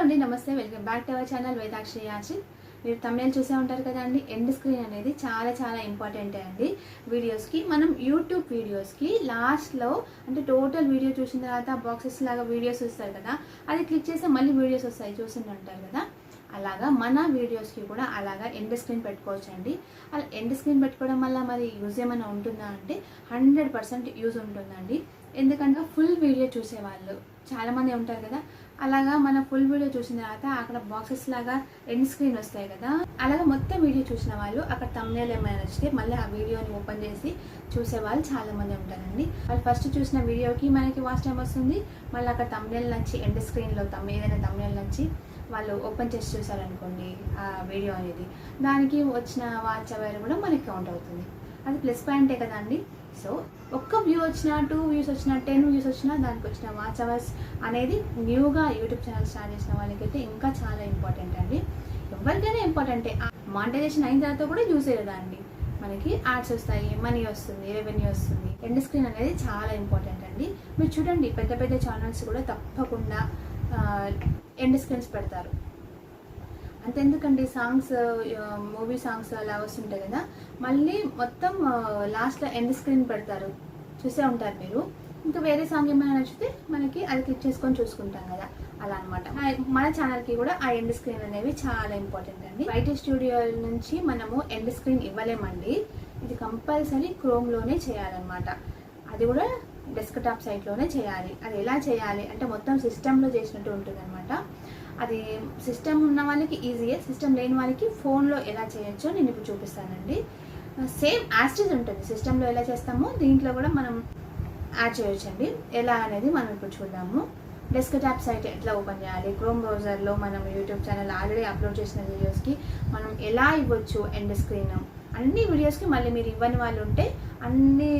అండి నమస్తే welcome back to our channel Vedakshi యాచిన్. మీరు తమిళ చూసే ఉంటారు కదండి ఎండ్ స్క్రీన్ అనేది చాలా చాలా ఇంపార్టెంట్ అండి. వీడియోస్కి మనం యూట్యూబ్ వీడియోస్కి లాస్ట్లో అంటే టోటల్ వీడియో చూసిన తర్వాత బాక్సెస్ లాగా వీడియోస్ వస్తాయి కదా అది క్లిక్ చేస్తే మళ్ళీ వీడియోస్ వస్తాయి చూసి ఉంటారు కదా. అలాగా మన వీడియోస్కి కూడా అలాగా ఎండ్ స్క్రీన్ పెట్టుకోవచ్చు అండి. అలా ఎండ్ స్క్రీన్ పెట్టుకోవడం వల్ల మరి యూజ్ ఏమైనా ఉంటుందా అంటే హండ్రెడ్ పర్సెంట్ యూజ్ ఉంటుందండి. ఎందుకంటే ఫుల్ వీడియో చూసేవాళ్ళు చాలామంది ఉంటారు కదా అలాగా మన ఫుల్ వీడియో చూసిన తర్వాత అక్కడ బాక్సెస్ లాగా ఎండ్ స్క్రీన్ వస్తాయి కదా. అలాగా మొత్తం వీడియో చూసిన వాళ్ళు అక్కడ తమ్నేలు ఏమైనా నచ్చితే మళ్ళీ ఆ వీడియోని ఓపెన్ చేసి చూసే వాళ్ళు చాలా మంది ఉంటారండి. వాళ్ళు ఫస్ట్ చూసిన వీడియోకి మనకి వాచ్ టైం వస్తుంది. మళ్ళీ అక్కడ తమ్నేల్ నచ్చి ఎండ్ స్క్రీన్లో తమ్ ఏదైనా తమ్నేల్ నచ్చి వాళ్ళు ఓపెన్ చేసి చూసారనుకోండి ఆ వీడియో అనేది. దానికి వచ్చిన వాచ్ అవర్ కూడా మనకి కౌంట్ అవుతుంది. అది ప్లస్ పాయింటే కదండి సో ఒక్క వ్యూ వచ్చినా టూ వ్యూస్ వచ్చినా టెన్ వ్యూస్ వచ్చినా దానికి వచ్చిన వాచ్ అవర్స్ అనేది న్యూగా యూట్యూబ్ ఛానల్ స్టార్ట్ చేసిన వాళ్ళకైతే ఇంకా చాలా ఇంపార్టెంట్ అండి. ఎవరికైనా ఇంపార్టెంటే మానిటైజేషన్ అయిన తర్వాత కూడా యూజ్ అయ్యేదా మనకి యాడ్స్ వస్తాయి మనీ వస్తుంది రెవెన్యూ వస్తుంది. ఎండ్ స్క్రీన్ అనేది చాలా ఇంపార్టెంట్ అండి. మీరు చూడండి పెద్ద పెద్ద ఛానల్స్ కూడా తప్పకుండా ఎండ్ స్క్రీన్స్ పెడతారు. అంతెందుకండి సాంగ్స్ మూవీ సాంగ్స్ అలా వస్తుంటాయి కదా. మళ్ళీ మొత్తం లాస్ట్లో ఎండ్ స్క్రీన్ పెడతారు. చూసే ఉంటారు మీరు. ఇంకా వేరే సాంగ్ ఏమైనా నచ్చితే మనకి అది క్లిక్ చేసుకొని చూసుకుంటాం కదా. అలా అనమాట మన ఛానల్కి కూడా ఆ ఎండ్ స్క్రీన్ అనేవి చాలా ఇంపార్టెంట్ అండి. బయట స్టూడియో నుంచి మనము ఎండ్ స్క్రీన్ ఇవ్వలేమండి. ఇది కంపల్సరీ క్రోమ్లోనే చేయాలన్నమాట. అది కూడా డెస్క్టాప్ సైట్లోనే చేయాలి. అది ఎలా చేయాలి? అంటే మొత్తం సిస్టంలో చేసినట్టు ఉంటుంది అనమాట అది సిస్టమ్ ఉన్న వాళ్ళకి ఈజీయే సిస్టమ్ లేని వాళ్ళకి ఫోన్లో ఎలా చేయొచ్చో నేను ఇప్పుడు చూపిస్తానండి. సేమ్ యాస్టిజ్ ఉంటుంది. సిస్టంలో ఎలా చేస్తామో దీంట్లో కూడా మనం యాడ్ చేయొచ్చండి. ఎలా అనేది మనం ఇప్పుడు చూద్దాము. డెస్క్టాప్ సైట్ ఎట్లా ఓపెన్ చేయాలి? క్రోమ్ బ్రౌజర్లో మనం యూట్యూబ్ ఛానల్ ఆల్రెడీ అప్లోడ్ చేసిన వీడియోస్కి మనం ఎలా ఇవ్వచ్చు? ఎండ్ స్క్రీన్ అన్ని వీడియోస్కి మళ్ళీ మీరు ఇవ్వని వాళ్ళు ఉంటే అన్ని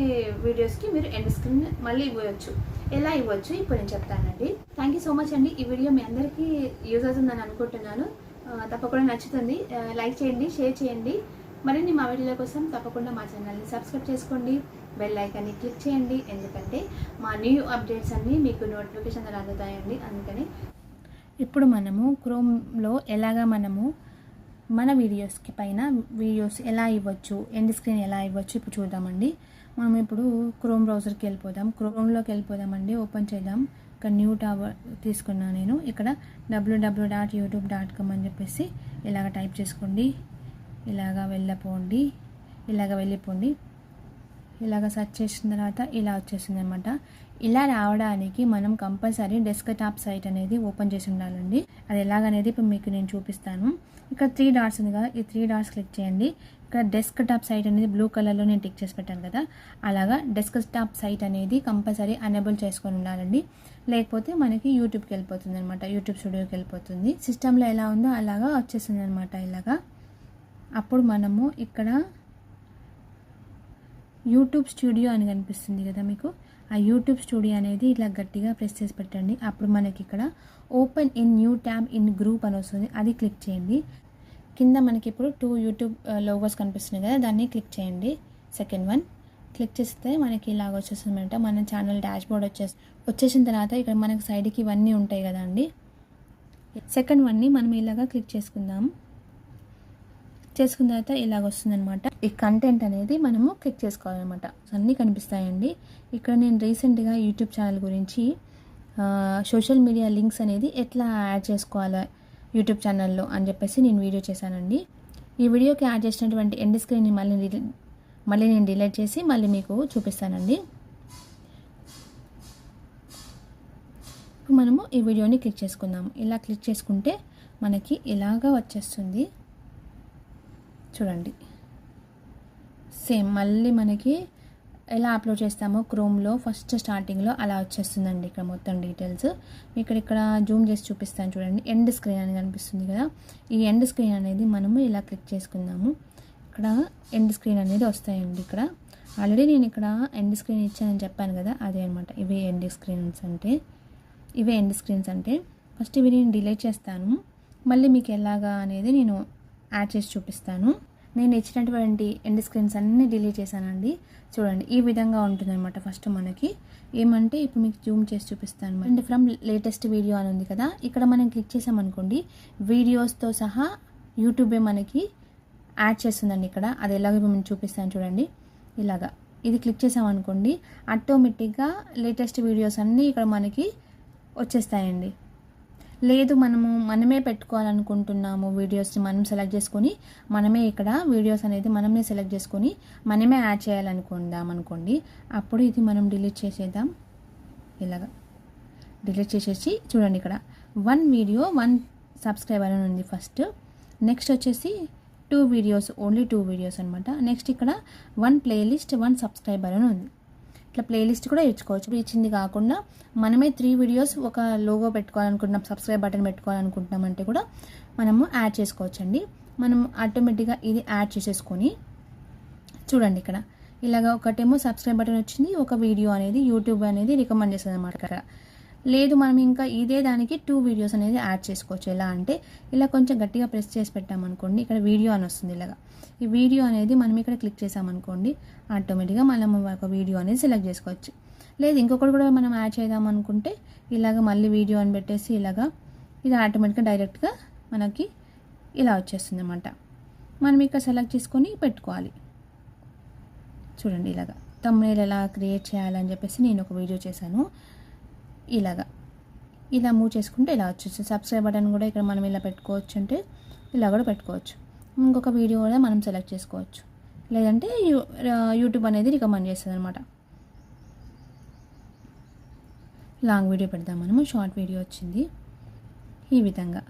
వీడియోస్కి మీరు ఎండ్ స్క్రీన్ మళ్ళీ ఇవ్వచ్చు. ఎలా ఇవ్వచ్చు? ఇప్పుడు నేను చెప్తానండి. థ్యాంక్ యూ సో మచ్ అండి. ఈ వీడియో మీ అందరికీ యూజ్ అవుతుందని అనుకుంటున్నాను. తప్పకుండా నచ్చుతుంది. లైక్ చేయండి షేర్ చేయండి. మరిన్ని మా వీడియోల కోసం తప్పకుండా మా ఛానల్ని సబ్స్క్రైబ్ చేసుకోండి. బెల్ ఐకాన్ని క్లిక్ చేయండి. ఎందుకంటే మా న్యూ అప్డేట్స్ అన్నీ మీకు నోటిఫికేషన్ అందుతాయండి. అందుకని ఇప్పుడు మనము క్రోమ్లో ఎలాగా మనము మన వీడియోస్కి పైన వీడియోస్ ఎలా ఇవ్వచ్చు ఎండ్ స్క్రీన్ ఎలా ఇవ్వచ్చు ఇప్పుడు చూద్దామండి. మనం ఇప్పుడు క్రోమ్ బ్రౌజర్కి వెళ్ళిపోదాం. క్రోమ్లోకి వెళ్ళిపోదామండి ఓపెన్ చేద్దాం. ఇక్కడ న్యూ టవర్ తీసుకున్నాను నేను. ఇక్కడ W W dot YouTube dot com అని చెప్పేసి ఇలాగ టైప్ చేసుకోండి. ఇలాగ వెళ్ళపోండి. ఇలాగ వెళ్ళిపోండి. ఇలాగ సెర్చ్ చేసిన తర్వాత ఇలా వచ్చేసింది అనమాట ఇలా రావడానికి మనం కంపల్సరీ డెస్క్ టాప్ సైట్ అనేది ఓపెన్ చేసి ఉండాలండి. అది ఎలాగనేది ఇప్పుడు మీకు నేను చూపిస్తాను. ఇక్కడ త్రీ డాట్స్ ఉంది కదా ఈ త్రీ డాట్స్ క్లిక్ చేయండి. ఇక్కడ డెస్క్ టాప్ సైట్ అనేది బ్లూ కలర్లో నేను టిక్ చేసి పెట్టాను కదా. అలాగా డెస్క్ టాప్ సైట్ అనేది కంపల్సరీ అనేబుల్ చేసుకొని ఉండాలండి. లేకపోతే మనకి యూట్యూబ్కి వెళ్ళిపోతుంది అనమాట యూట్యూబ్ స్టూడియోకి వెళ్ళిపోతుంది. సిస్టంలో ఎలా ఉందో అలాగా వచ్చేస్తుంది అనమాట ఇలాగా. అప్పుడు మనము ఇక్కడ యూట్యూబ్ స్టూడియో అని కనిపిస్తుంది కదా మీకు. ఆ యూట్యూబ్ స్టూడియో అనేది ఇట్లా గట్టిగా ప్రెస్ చేసి పెట్టండి. అప్పుడు మనకి ఇక్కడ open in new tab in group అని వస్తుంది. అది క్లిక్ చేయండి. కింద మనకి ఇప్పుడు టూ యూట్యూబ్ లోగోస్ కనిపిస్తున్నాయి కదా దాన్ని క్లిక్ చేయండి. Second one. క్లిక్ చేస్తే మనకి ఇలాగ వచ్చేస్తుంది మన ఛానల్ డాష్ బోర్డ్ వచ్చేసి వచ్చేసిన తర్వాత ఇక్కడ మనకి సైడ్కి ఇవన్నీ ఉంటాయి కదా అండి సెకండ్ వన్ని మనం ఇలాగా క్లిక్ చేసుకుందాం. చేసుకున్న తర్వాత ఇలాగ వస్తుందన్నమాట. ఈ కంటెంట్ అనేది మనము క్లిక్ చేసుకోవాలన్నమాట. అన్నీ కనిపిస్తాయండి. ఇక్కడ నేను రీసెంట్గా యూట్యూబ్ ఛానల్ గురించి సోషల్ మీడియా లింక్స్ అనేది ఎట్లా యాడ్ చేసుకోవాలా యూట్యూబ్ ఛానల్లో అని చెప్పేసి నేను వీడియో చేశానండి. ఈ వీడియోకి యాడ్ చేసినటువంటి ఎండ్ స్క్రీన్ని మళ్ళీ మళ్ళీ నేను డిలీట్ చేసి మళ్ళీ మీకు చూపిస్తానండి. మనము ఈ వీడియోని క్లిక్ చేసుకుందాము ఇలా క్లిక్ చేసుకుంటే మనకి ఇలాగా వచ్చేస్తుంది. చూడండి. సేమ్ మళ్ళీ మనకి ఎలా అప్లోడ్ చేస్తామో క్రోమ్లో ఫస్ట్ స్టార్టింగ్లో అలా వచ్చేస్తుందండి ఇక్కడ మొత్తం డీటెయిల్స్. ఇక్కడ ఇక్కడ జూమ్ చేసి చూపిస్తాను చూడండి. ఎండ్ స్క్రీన్ అని కనిపిస్తుంది కదా. ఈ ఎండ్ స్క్రీన్ అనేది మనము ఇలా క్లిక్ చేసుకుందాము. ఇక్కడ ఎండ్ స్క్రీన్ అనేది వస్తాయండి ఇక్కడ. ఆల్రెడీ నేను ఇక్కడ ఎండ్ స్క్రీన్ ఇచ్చానని చెప్పాను కదా అదే అనమాట ఇవే ఎండ్ స్క్రీన్స్ అంటే ఇవే ఎండ్ స్క్రీన్స్ అంటే. ఫస్ట్ ఇవి నేను డిలే చేస్తాను. మళ్ళీ మీకు ఎలాగా అనేది నేను యాడ్ చేసి చూపిస్తాను. నేను ఇచ్చినటువంటి ఎండ్ స్క్రీన్స్ అన్నీ డిలీట్ చేశానండి. చూడండి ఈ విధంగా ఉంటుందన్నమాట ఫస్ట్ మనకి. ఏమంటే ఇప్పుడు మీకు జూమ్ చేసి చూపిస్తాను అండ్ ఫ్రమ్ లేటెస్ట్ వీడియో అని ఉంది కదా ఇక్కడ మనం క్లిక్ చేసామనుకోండి వీడియోస్తో సహా యూట్యూబే మనకి యాడ్ చేస్తుందండి ఇక్కడ. అది ఎలాగో మేము చూపిస్తాను చూడండి. ఇలాగా ఇది క్లిక్ చేసామనుకోండి ఆటోమేటిక్గా లేటెస్ట్ వీడియోస్ అన్నీ ఇక్కడ మనకి వచ్చేస్తాయండి. లేదు మనము మనమే పెట్టుకోవాలనుకుంటున్నాము వీడియోస్ని మనం సెలెక్ట్ చేసుకొని మనమే ఇక్కడ వీడియోస్ అనేది మనమే సెలెక్ట్ చేసుకొని మనమే యాడ్ చేయాలనుకుందాం అనుకోండి. అప్పుడు ఇది మనం డిలీట్ చేసేద్దాం. ఇలాగా. డిలీట్ చేసేసి చూడండి ఇక్కడ. వన్ వీడియో వన్ సబ్స్క్రైబర్ అని ఉంది ఫస్ట్ నెక్స్ట్ వచ్చేసి two videos only two videos అనమాట నెక్స్ట్ ఇక్కడ వన్ ప్లేలిస్ట్ వన్ సబ్స్క్రైబర్ అని ఉంది. ఇట్లా ప్లేలిస్ట్ కూడా ఇచ్చుకోవచ్చు. ఇప్పుడు ఇచ్చింది కాకుండా మనమే త్రీ వీడియోస్ ఒక లోగో పెట్టుకోవాలనుకుంటున్నాం సబ్స్క్రైబ్ బటన్ పెట్టుకోవాలనుకుంటున్నాం అంటే కూడా మనము యాడ్ చేసుకోవచ్చండి. మనం ఆటోమేటిక్గా ఇది యాడ్ చేసేసుకొని చూడండి ఇక్కడ. ఇలాగ ఒకటేమో సబ్స్క్రైబ్ బటన్ వచ్చింది ఒక వీడియో అనేది యూట్యూబ్ అనేది రికమెండ్ చేస్తుంది అనమాట ఇక్కడ. లేదు మనం ఇంకా ఇదే దానికి టూ వీడియోస్ అనేది యాడ్ చేసుకోవచ్చు. ఎలా అంటే ఇలా కొంచెం గట్టిగా ప్రెస్ చేసి పెట్టామనుకోండి ఇక్కడ వీడియో అని వస్తుంది ఇలాగా. ఈ వీడియో అనేది మనం ఇక్కడ క్లిక్ చేసామనుకోండి ఆటోమేటిక్గా మనం ఒక వీడియో అనేది సెలెక్ట్ చేసుకోవచ్చు. లేదు ఇంకొకటి కూడా మనం యాడ్ చేద్దాం అనుకుంటే ఇలాగ మళ్ళీ వీడియో అని పెట్టేసి ఇలాగా ఇది ఆటోమేటిక్గా డైరెక్ట్గా మనకి ఇలా వచ్చేస్తుంది అన్నమాట. మనం ఇక్కడ సెలెక్ట్ చేసుకొని పెట్టుకోవాలి. చూడండి ఇలాగా. తమ్ముళ్ళు ఎలా క్రియేట్ చేయాలని చెప్పేసి నేను ఒక వీడియో చేశాను. ఇలాగా. ఇలా మూవ్ చేసుకుంటే ఇలా వచ్చేసి సబ్స్క్రైబ్ బటన్ కూడా ఇక్కడ మనం ఇలా పెట్టుకోవచ్చు అంటే ఇలా కూడా పెట్టుకోవచ్చు. ఇంకొక వీడియో కూడా మనం సెలెక్ట్ చేసుకోవచ్చు. లేదంటే యూ యూట్యూబ్ అనేది రికమెండ్ చేస్తుంది అనమాట లాంగ్ వీడియో పెడదాం మనము షార్ట్ వీడియో వచ్చింది. ఈ విధంగా.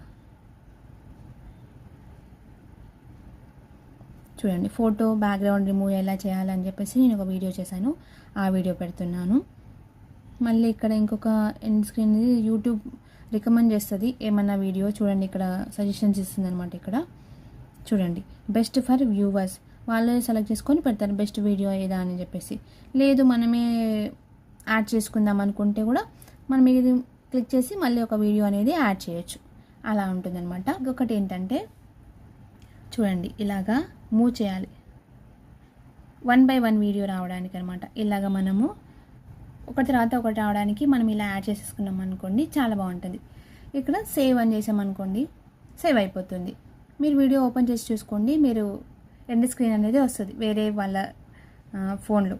చూడండి. ఫోటో బ్యాక్గ్రౌండ్ రిమూవ్ ఎలా చేయాలని చెప్పేసి నేను ఒక వీడియో చేశాను. ఆ వీడియో పెడుతున్నాను. మళ్ళీ ఇక్కడ ఇంకొక ఎండ్ స్క్రీన్ యూట్యూబ్ రికమెండ్ చేస్తుంది. ఏమన్నా వీడియో చూడండి ఇక్కడ సజెషన్స్ ఇస్తుంది అనమాట ఇక్కడ. చూడండి. బెస్ట్ ఫర్ వ్యూవర్స్ వాళ్ళే సెలెక్ట్ చేసుకొని పెడతారు బెస్ట్ వీడియో ఏదా? అని చెప్పేసి. లేదు మనమే యాడ్ చేసుకుందాం అనుకుంటే కూడా మనం ఇది క్లిక్ చేసి మళ్ళీ ఒక వీడియో అనేది యాడ్ చేయొచ్చు. అలా ఉంటుందన్నమాట. ఇంకొకటి ఏంటంటే చూడండి ఇలాగా మూవ్ చేయాలి. వన్ బై వన్ వీడియో రావడానికి అనమాట ఇలాగ మనము ఒకటి తర్వాత ఒకటి రావడానికి మనం ఇలా యాడ్ చేసేసుకున్నాం అనుకోండి చాలా బాగుంటుంది. ఇక్కడ సేవ్ అని చేసామనుకోండి సేవ్ అయిపోతుంది. మీరు వీడియో ఓపెన్ చేసి చూసుకోండి మీరు ఎండ్ స్క్రీన్ అనేది వస్తుంది వేరే వాళ్ళ ఫోన్లో.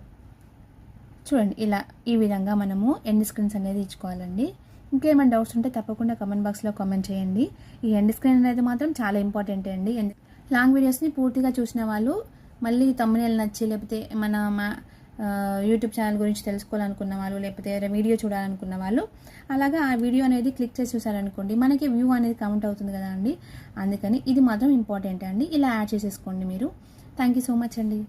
చూడండి ఇలా ఈ విధంగా మనము ఎండ్ స్క్రీన్స్ అనేది ఇచ్చుకోవాలండి. ఇంకేమైనా డౌట్స్ ఉంటే తప్పకుండా కమెంట్ బాక్స్లో కామెంట్ చేయండి. ఈ ఎండ్ స్క్రీన్ అనేది మాత్రం చాలా ఇంపార్టెంట్ అండి. లాంగ్ వీడియోస్ని పూర్తిగా చూసిన వాళ్ళు మళ్ళీ తమ్మునేలు నచ్చి లేకపోతే మన మా యూట్యూబ్ ఛానల్ గురించి తెలుసుకోవాలనుకున్న వాళ్ళు లేకపోతే వీడియో చూడాలనుకున్న వాళ్ళు అలాగా ఆ వీడియో అనేది క్లిక్ చేసి చూసారనుకోండి మనకి వ్యూ అనేది కౌంట్ అవుతుంది కదా అండి అందుకని ఇది మాత్రం ఇంపార్టెంట్ అండి. ఇలా యాడ్ చేసేసుకోండి మీరు. థ్యాంక్ యూ సో మచ్ అండి.